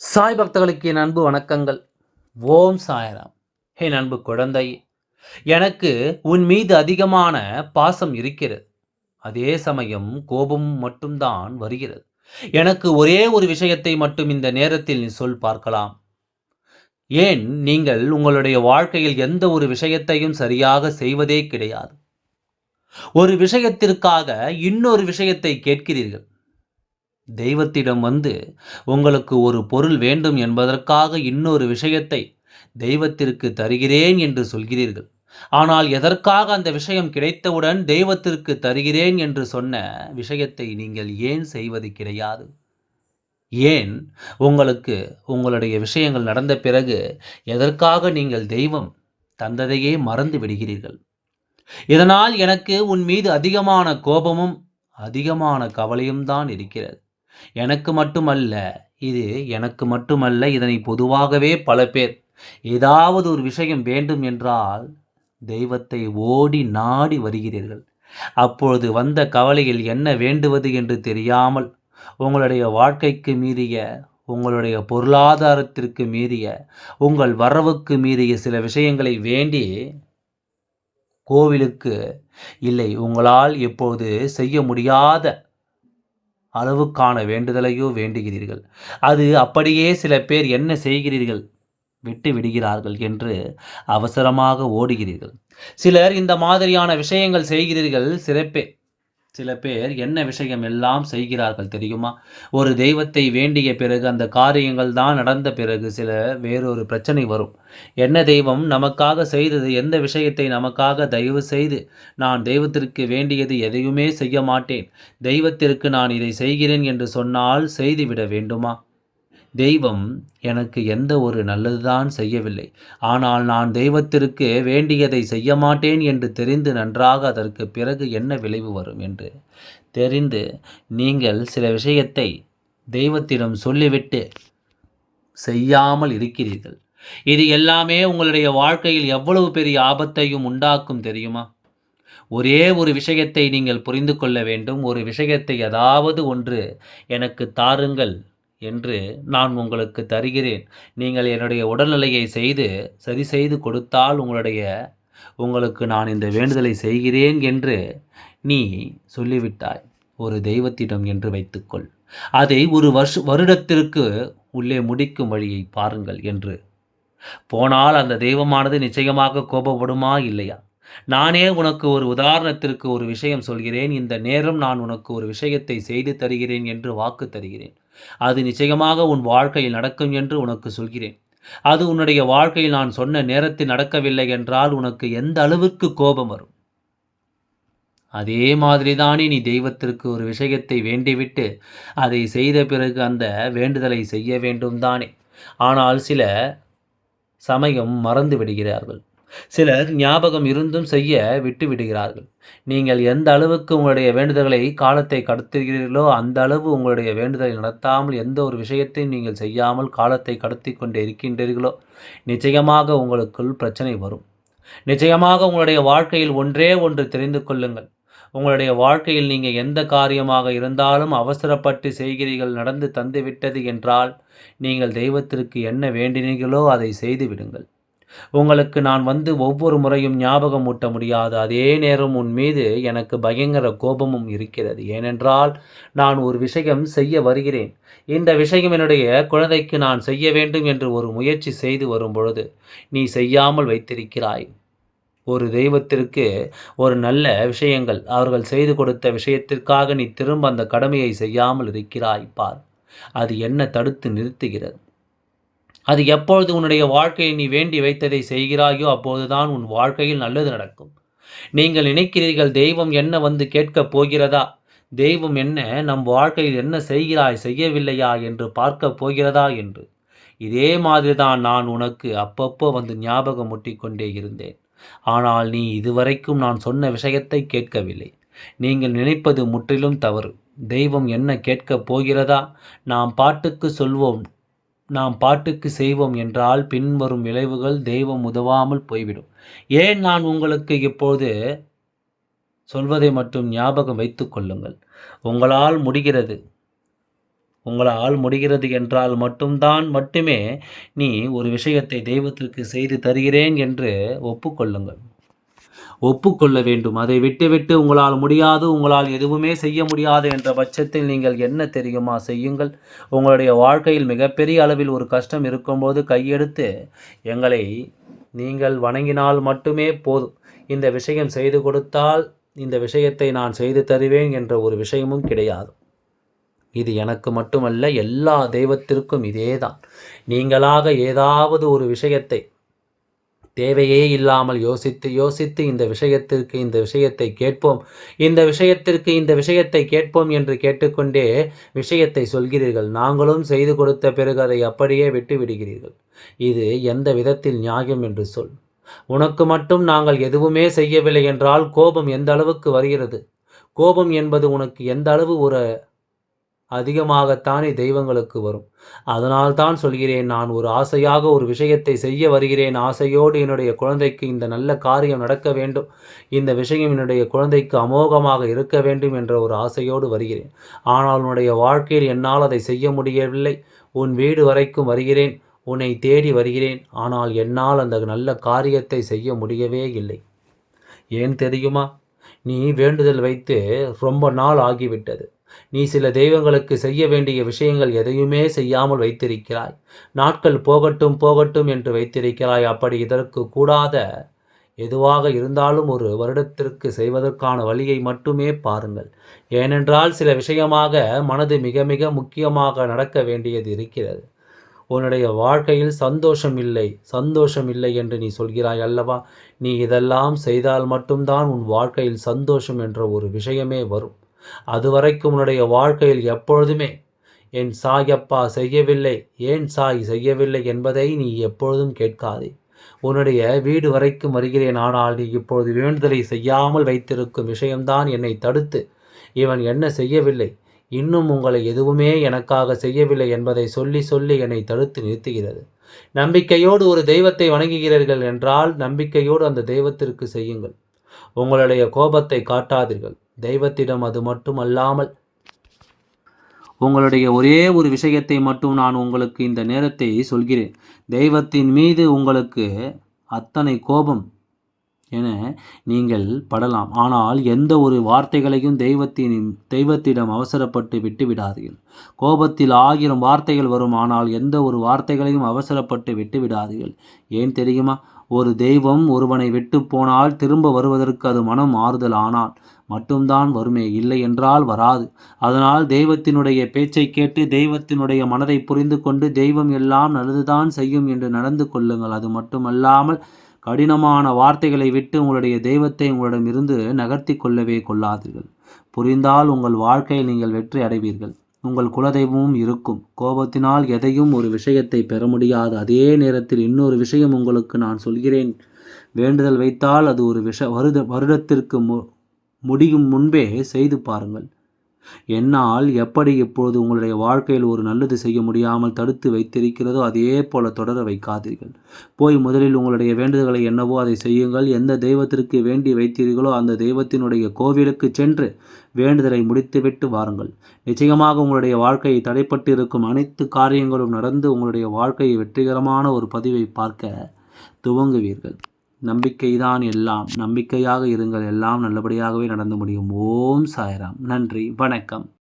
சாய் பக்தர்களுக்கு என் அன்பு வணக்கங்கள். ஓம் சாயராம். என் அன்பு குழந்தை எனக்கு உன் மீது அதிகமான பாசம் இருக்கிறது. அதே சமயம் கோபம் மட்டும்தான் வருகிறது. எனக்கு ஒரே ஒரு விஷயத்தை மட்டும் இந்த நேரத்தில் நீ சொல் பார்க்கலாம். ஏன் நீங்கள் உங்களுடைய வாழ்க்கையில் எந்த ஒரு விஷயத்தையும் சரியாக செய்வதே கிடையாது. ஒரு விஷயத்திற்காக இன்னொரு விஷயத்தை கேட்கிறீர்கள். தெய்வத்திடம் வந்து உங்களுக்கு ஒரு பொருள் வேண்டும் என்பதற்காக இன்னொரு விஷயத்தை தெய்வத்திற்கு தருகிறேன் என்று சொல்கிறீர்கள். ஆனால் எதற்காக அந்த விஷயம் கிடைத்தவுடன் தெய்வத்திற்கு தருகிறேன் என்று சொன்ன விஷயத்தை நீங்கள் ஏன் செய்வது கிடையாது? ஏன் உங்களுக்கு உங்களுடைய விஷயங்கள் நடந்த பிறகு எதற்காக நீங்கள் தெய்வம் தந்ததையே மறந்து விடுகிறீர்கள்? இதனால் எனக்கு உன் மீது அதிகமான கோபமும் அதிகமான கவலையும் தான் இருக்கிறது. எனக்கு மட்டுமல்ல இது எனக்கு மட்டுமல்ல இதனை பொதுவாகவே பல பேர் ஏதாவது ஒரு விஷயம் வேண்டும் என்றால் தெய்வத்தை ஓடி நாடி வருகிறீர்கள். அப்பொழுது வந்த கவலையில் என்ன வேண்டுவது என்று தெரியாமல் உங்களுடைய வாழ்க்கைக்கு மீறிய உங்களுடைய பொருளாதாரத்திற்கு மீறிய உங்கள் வரவுக்கு மீறிய சில விஷயங்களை வேண்டி கோவிலுக்கு இல்லை உங்களால் எப்போது செய்ய முடியாத அளவுக்கான வேண்டுதலையோ வேண்டுகிறீர்கள். அது அப்படியே சில பேர் என்ன செய்கிறீர்கள்? விட்டு விடுகிறார்கள் என்று அவசரமாக ஓடுகிறீர்கள். சிலர் இந்த மாதிரியான விஷயங்கள் செய்கிறீர்கள் சிறப்பே சில பேர் என்ன விஷயம் எல்லாம் செய்கிறார்கள் தெரியுமா? ஒரு தெய்வத்தை வேண்டிய பிறகு அந்த காரியங்கள் தான் நடந்த பிறகு சில வேறொரு பிரச்சனை வரும். என்ன தெய்வம் நமக்காக செய்தது? எந்த விஷயத்தை நமக்காக தயவு செய்து நான் தெய்வத்திற்கு வேண்டியது எதையுமே செய்ய மாட்டேன். தெய்வத்திற்கு நான் இதை செய்கிறேன் என்று சொன்னால் செய்துவிட வேண்டுமா? தெய்வம் எனக்கு எந்த ஒரு நல்லதுதான் செய்யவில்லை. ஆனால் நான் தெய்வத்திற்கு வேண்டியதை செய்ய மாட்டேன் என்று தெரிந்து நன்றாக அதற்கு பிறகு என்ன விளைவு வரும் என்று தெரிந்து நீங்கள் சில விஷயத்தை தெய்வத்திடம் சொல்லிவிட்டு செய்யாமல் இருக்கிறீர்கள். இது எல்லாமே உங்களுடைய வாழ்க்கையில் எவ்வளவு பெரிய ஆபத்தையும் உண்டாக்கும் தெரியுமா? ஒரே ஒரு விஷயத்தை நீங்கள் புரிந்து கொள்ள வேண்டும். ஒரு விஷயத்தை ஏதாவது ஒன்று எனக்கு தாருங்கள். என்று நான் உங்களுக்கு தருகிறேன். நீங்கள் என்னுடைய உடல்நிலையை செய்து சரி செய்து கொடுத்தால் உங்களுடைய உங்களுக்கு நான் இந்த வேண்டுதலை செய்கிறேன் என்று நீ சொல்லிவிட்டாய். ஒரு தெய்வத்திடம் என்று வைத்துக்கொள். அதை ஒரு வருஷ வருடத்திற்கு உள்ளே முடிக்கும் வழியை பாருங்கள் என்று. போனால் அந்த தெய்வமானது நிச்சயமாக கோபப்படுமா இல்லையா? நானே உனக்கு ஒரு உதாரணத்திற்கு ஒரு விஷயம் சொல்கிறேன். இந்த நேரம் நான் உனக்கு ஒரு விஷயத்தை செய்து தருகிறேன் என்று வாக்கு தருகிறேன். அது நிச்சயமாக உன் வாழ்க்கையில் நடக்கும் என்று உனக்கு சொல்கிறேன். அது உன்னுடைய வாழ்க்கையில் நான் சொன்ன நேரத்தில் நடக்கவில்லை என்றால் உனக்கு எந்த அளவுக்கு கோபம் வரும்? அதே மாதிரி தானே நீ தெய்வத்திற்கு ஒரு விஷயத்தை வேண்டிவிட்டு அதை செய்த பிறகு அந்த வேண்டுதலை செய்ய வேண்டும் தானே ஆனால் சில சமயம் மறந்து விடுகிறார்கள். சிலர் ஞாபகம் இருந்தும் செய்ய விட்டு விடுகிறார்கள் நீங்கள் எந்த அளவுக்கு உங்களுடைய வேண்டுதல்களை காலத்தை கடத்துகிறீர்களோ அந்த அளவு உங்களுடைய வேண்டுதலை நடத்தாமல் எந்த ஒரு விஷயத்தையும் நீங்கள் செய்யாமல் காலத்தை கடத்தி கொண்டே இருக்கின்றீர்களோ நிச்சயமாக உங்களுக்குள் பிரச்சனை வரும். நிச்சயமாக உங்களுடைய வாழ்க்கையில் ஒன்றே ஒன்று தெரிந்து கொள்ளுங்கள். உங்களுடைய வாழ்க்கையில் நீங்கள் எந்த காரியமாக இருந்தாலும் அவசரப்பட்டு செய்கிறீர்கள் நடந்து தந்துவிட்டது என்றால் நீங்கள் தெய்வத்திற்கு என்ன வேண்டினீர்களோ அதை செய்து விடுங்கள். உங்களுக்கு நான் வந்து ஒவ்வொரு முறையும் ஞாபகம் ஊட்ட முடியாது. அதே நேரம் உன் மீது எனக்கு பயங்கர கோபமும் இருக்கிறது. ஏனென்றால் நான் ஒரு விஷயம் செய்ய வருகிறேன். இந்த விஷயம் என்னுடைய குழந்தைக்கு நான் செய்ய வேண்டும் என்று ஒரு முயற்சி செய்து வரும் பொழுது நீ செய்யாமல் வைத்திருக்கிறாய். ஒரு தெய்வத்திற்கு ஒரு நல்ல விஷயங்கள் அவர்கள் செய்து கொடுத்த விஷயத்திற்காக நீ திரும்ப அந்த கடமையை செய்யாமல் இருக்கிறாய். பார் அது என்ன தடுத்து நிறுத்துகிறது? அது எப்பொழுது உன்னுடைய வாழ்க்கையை நீ வேண்டி வைத்ததை செய்கிறாயோ அப்போதுதான் உன் வாழ்க்கையில் நல்லது நடக்கும். நீங்கள் நினைக்கிறீர்கள் தெய்வம் என்ன வந்து கேட்கப் போகிறதா? தெய்வம் என்ன நம் வாழ்க்கையில் என்ன செய்கிறாய் செய்யவில்லையா என்று பார்க்க போகிறதா? என்று. இதே மாதிரிதான் நான் உனக்கு அப்பப்போ வந்து ஞாபகம் முட்டிக்கொண்டே இருந்தேன். ஆனால் நீ இதுவரைக்கும் நான் சொன்ன விஷயத்தை கேட்கவில்லை. நீங்கள் நினைப்பது முற்றிலும் தவறு. தெய்வம் என்ன கேட்கப் போகிறதா? நாம் பாட்டுக்கு சொல்வோம் நாம் பாட்டுக்கு செய்வோம் என்றால் பின்வரும் விளைவுகள் தெய்வம் உதவாமல் போய்விடும். ஏன் நான் உங்களுக்கு இப்போது சொல்வதை மட்டும் ஞாபகம் வைத்து கொள்ளுங்கள். உங்களால் முடிகிறது. உங்களால் முடிகிறது என்றால் மட்டும்தான் மட்டுமே நீ ஒரு விஷயத்தை தெய்வத்திற்கு செய்து தருகிறேன் என்று ஒப்புக்கொள்ளுங்கள். ஒப்புக்கொள்ள வேண்டும். அதை விட்டுவிட்டு உங்களால் முடியாது உங்களால் எதுவுமே செய்ய முடியாது என்ற பட்சத்தில் நீங்கள் என்ன தெரியுமா செய்யுங்கள்? உங்களுடைய வாழ்க்கையில் மிகப்பெரிய அளவில் ஒரு கஷ்டம் இருக்கும்போது கையெடுத்து எங்களை நீங்கள் வணங்கினால் மட்டுமே போதும். இந்த விஷயம் செய்து கொடுத்தால் இந்த விஷயத்தை நான் செய்து தருவேன் என்ற ஒரு விஷயமும் கிடையாது. இது எனக்கு மட்டுமல்ல எல்லா தெய்வத்திற்கும் இதேதான். நீங்களாக ஏதாவது ஒரு விஷயத்தை தேவையே இல்லாமல் யோசித்து யோசித்து இந்த விஷயத்திற்கு இந்த விஷயத்தை கேட்போம். இந்த விஷயத்திற்கு இந்த விஷயத்தை கேட்போம் என்று கேட்டுக்கொண்டே விஷயத்தை சொல்கிறீர்கள். நாங்களும் செய்து கொடுத்த பிறகு அதை அப்படியே விட்டு விடுகிறீர்கள். இது எந்த விதத்தில் நியாயம் என்று சொல். உனக்கு மட்டும் நாங்கள் எதுவுமே செய்யவில்லை என்றால் கோபம் எந்த அளவுக்கு வருகிறது? கோபம் என்பது உனக்கு எந்த அளவு ஒரு அதிகமாகத்தானே தெய்வங்களுக்கு வரும். அதனால் தான் சொல்கிறேன் நான் ஒரு ஆசையாக ஒரு விஷயத்தை செய்ய வருகிறேன். ஆசையோடு என்னுடைய குழந்தைக்கு இந்த நல்ல காரியம் நடக்க வேண்டும். இந்த விஷயம் என்னுடைய குழந்தைக்கு அமோகமாக இருக்க வேண்டும் என்ற ஒரு ஆசையோடு வருகிறேன். ஆனால் உன்னுடைய வாழ்க்கையில் என்னால் அதை செய்ய முடியவில்லை. உன் வீடு வரைக்கும் வருகிறேன். உன்னை தேடி வருகிறேன். ஆனால் என்னால் அந்த நல்ல காரியத்தை செய்ய முடியவே இல்லை. ஏன் தெரியுமா? நீ வேண்டுதல் வைத்து ரொம்ப நாள் ஆகிவிட்டது. நீ சில தெய்வங்களுக்கு செய்ய வேண்டிய விஷயங்கள் எதையுமே செய்யாமல் வைத்திருக்கிறாய். நாட்கள் போகட்டும் போகட்டும் என்று வைத்திருக்கிறாய். அப்படி இதற்கு கூடாத எதுவாக இருந்தாலும் ஒரு வருடத்திற்கு செய்வதற்கான வழியை மட்டுமே பாருங்கள். ஏனென்றால் சில விஷயமாக மனது மிக மிக முக்கியமாக நடக்க வேண்டியது இருக்கிறது. உன்னுடைய வாழ்க்கையில் சந்தோஷம் இல்லை சந்தோஷம் இல்லை என்று நீ சொல்கிறாய் அல்லவா? நீ இதெல்லாம் செய்தால் மட்டும்தான் உன் வாழ்க்கையில் சந்தோஷம் என்ற ஒரு விஷயமே வரும். அதுவரைக்கும் உன்னுடைய வாழ்க்கையில் எப்பொழுதுமே என் சாயப்பா செய்யவில்லை ஏன் சாய் செய்யவில்லை என்பதை நீ எப்பொழுதும் கேட்காதே. உன்னுடைய வீடு வரைக்கும் வருகிறேன் ஆனால் நீ இப்பொழுது வேண்டுதலை செய்யாமல் வைத்திருக்கும் விஷயம்தான் என்னை தடுத்து. இவன் என்ன செய்யவில்லை இன்னும் உங்களை எதுவுமே எனக்காக செய்யவில்லை என்பதை சொல்லி சொல்லி என்னை தடுத்து நிறுத்துகிறது. நம்பிக்கையோடு ஒரு தெய்வத்தை வணங்குகிறீர்கள் என்றால் நம்பிக்கையோடு அந்த தெய்வத்திற்கு செய்யுங்கள். உங்களுடைய கோபத்தை காட்டாதீர்கள். தெய்வத்திடம் அது மட்டும் அல்லாமல் உங்களுடைய ஒரே ஒரு விஷயத்தை மட்டும் நான் உங்களுக்கு இந்த நேரத்தை சொல்கிறேன். தெய்வத்தின் மீது உங்களுக்கு அத்தனை கோபம் என நீங்கள் படலாம். ஆனால் எந்த ஒரு வார்த்தைகளையும் தெய்வத்தின் தெய்வத்திடம் அவசரப்பட்டு விட்டு விடாதீர்கள். கோபத்தில் ஆயிரம் வார்த்தைகள் வரும் ஆனால் எந்த ஒரு வார்த்தைகளையும் அவசரப்பட்டு விட்டு விடாதீர்கள். ஏன் தெரியுமா? ஒரு தெய்வம் ஒருவனை விட்டு போனால் திரும்ப வருவதற்கு அது மனம் ஆறுதல் ஆனால் மட்டும்தான் வருமே இல்லை என்றால் வராது. அதனால் தெய்வத்தினுடைய பேச்சை கேட்டு தெய்வத்தினுடைய மனதை புரிந்து கொண்டு தெய்வம் எல்லாம் நல்லதுதான் செய்யும் என்று நடந்து கொள்ளுங்கள். அது மட்டுமல்லாமல் கடினமான வார்த்தைகளை விட்டு உங்களுடைய தெய்வத்தை உங்களிடமிருந்து நகர்த்தி கொள்ளவே கொள்ளாதீர்கள். புரிந்தால் உங்கள் வாழ்க்கையில் நீங்கள் வெற்றி அடைவீர்கள். உங்கள் குலதெய்வமும் இருக்கும். கோபத்தினால் எதையும் ஒரு விஷயத்தை பெற முடியாது. அதே நேரத்தில் இன்னொரு விஷயம் உங்களுக்கு நான் சொல்கிறேன். வேண்டுதல் வைத்தால் அது ஒரு விஷ வருட வருடத்திற்கு மு முடியும் முன்பே செய்து பாருங்கள். என்னால் எப்படி இப்பொழுது உங்களுடைய வாழ்க்கையில் ஒரு நல்லது செய்ய முடியாமல் தடுத்து வைத்திருக்கிறதோ அதே போல தொடர வைக்காதீர்கள். போய் முதலில் உங்களுடைய வேண்டுதல்களை என்னவோ அதை செய்யுங்கள். எந்த தெய்வத்திற்கு வேண்டி வைத்தீர்களோ அந்த தெய்வத்தினுடைய கோவிலுக்கு சென்று வேண்டுதலை முடித்துவிட்டு வாருங்கள். நிச்சயமாக உங்களுடைய வாழ்க்கையை தடைப்பட்டு இருக்கும் அனைத்து காரியங்களும் நடந்து உங்களுடைய வாழ்க்கையை வெற்றிகரமான ஒரு பதிவை பார்க்க துவங்குவீர்கள். நம்பிக்கைதான் எல்லாம். நம்பிக்கையாக இருங்கள். எல்லாம் நல்லபடியாகவே நடந்து முடியும். ஓம் சாய்ராம். நன்றி. வணக்கம்.